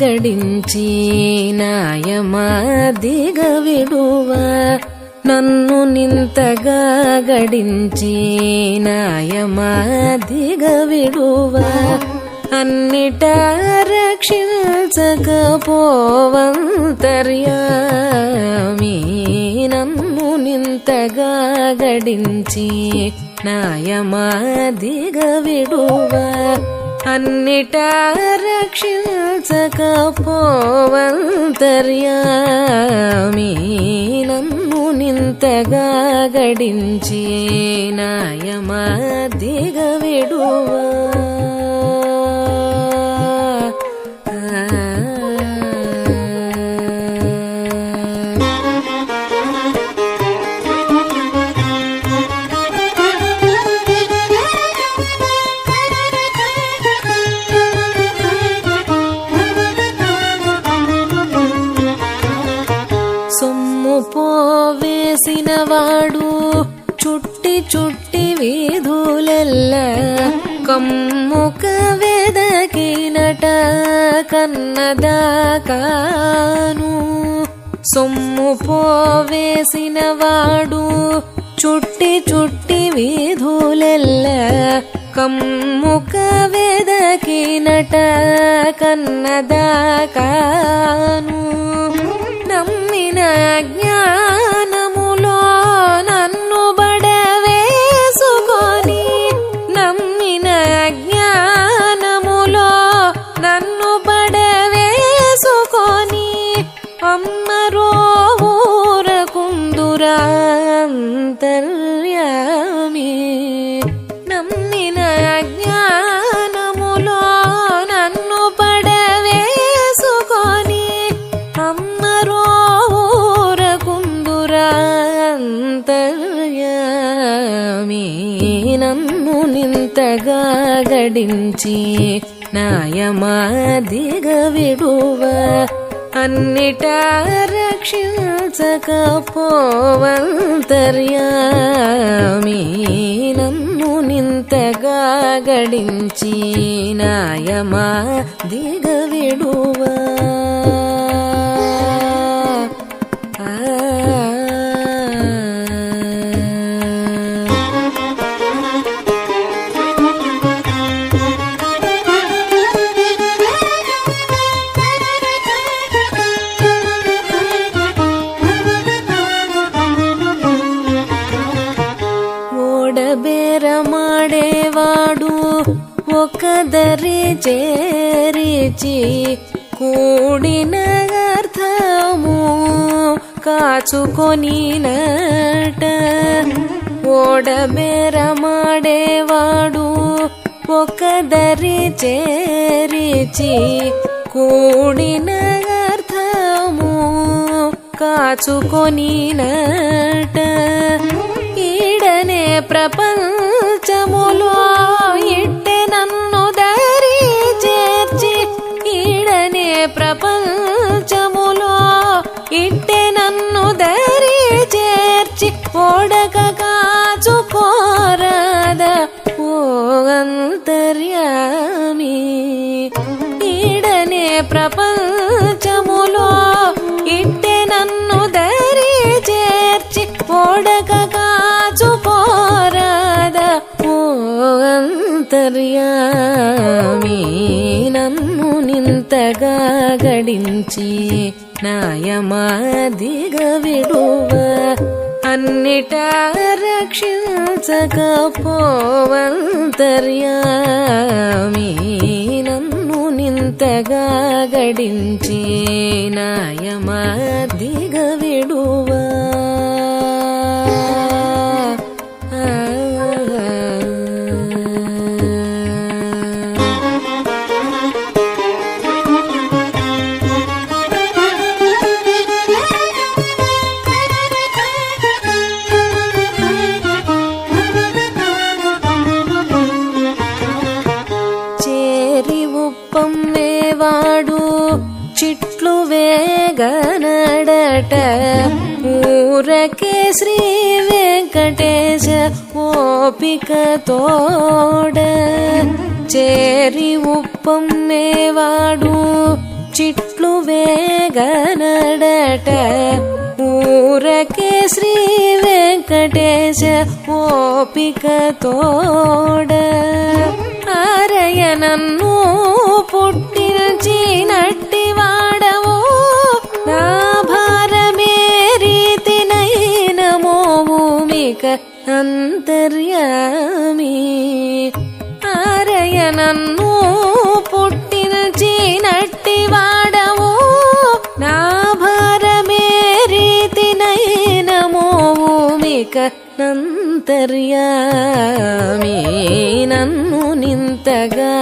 గడించి నాయమాదిగ విడువ నన్ను నింతగా గడించి నాయమాదిగ విడువ అన్నిట రక్షించకపోవంతర్యామి నన్ను నింతగా గడించి నాయమాదిగ విడువ అన్నిట రక్షించకపోవంతర్యామి నన్ను నింతగా గడించి నాయమా దిగ విడువా. వీధులెల్ల కమ్ముక వెదకినట కన్నదాకాను. సొమ్ము పోవేసిన వాడు చుట్టి చుట్టి వీధులెల్ల కమ్ముక వెదకినట కన్నదాకాను. నమ్మిన జ్ఞానం అంతర్యామి నమ్మిన జ్ఞానములో నన్ను పడవేసుకొని అమ్మరో కుందురాంతర్యామి నన్ను నింతగా గడించి నాయమాదిగ విడువ అన్నిట రక్షించకపోవంతర్యామి నన్ను నింతగా గడించి నాయమా దిగ చేరిచి కూడిన అర్థము కాచుకొనినట ఓడబేర మాడేవాడు ఒకదరి చేరిచి కూడిన అర్థము కాచుకొనినట ఈడనే ప్రపంచ అంతర్యామి ఈడనే ప్రపంచములో ఇట్టే నన్ను దరి చేర్చి ఓడక కాచుకోరాద ఓ అంతర్యామి. నన్ను నింతగా గడించి నాయమాదిగ విడువ. అన్నిటా రక్షించకపోవంతర్యామి నన్ను నింతగా గడించి నాయమాదిగా చిట్లు వేగనడట ఊరకే శ్రీ వెంకటేశ ఓపిక తోడ చేరి ఉప్పమ్మేవాడు చిట్లు వేగనడట ఊరకే శ్రీ వెంకటేశ ఓపిక తోడ నన్ను పుట్టించినట్టి వాడవు. నా భారమే రీతినైన మోభూమిక నంతర్యామి నన్ను నింతగా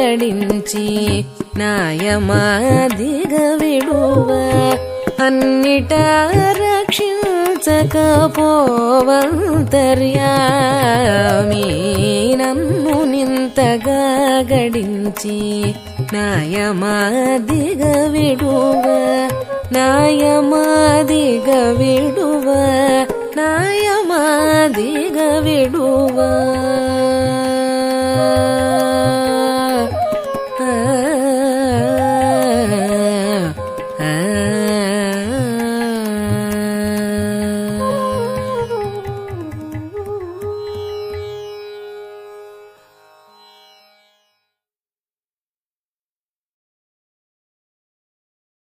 గడించి నాయమాదిగ విడువ. అన్నిట రక్షించకపోవంతర్యామి నన్ను నింతగా గడించి నాయమాదిగ విడువ నాయమాదిగ విడువ నాయమాదిగ విడువ.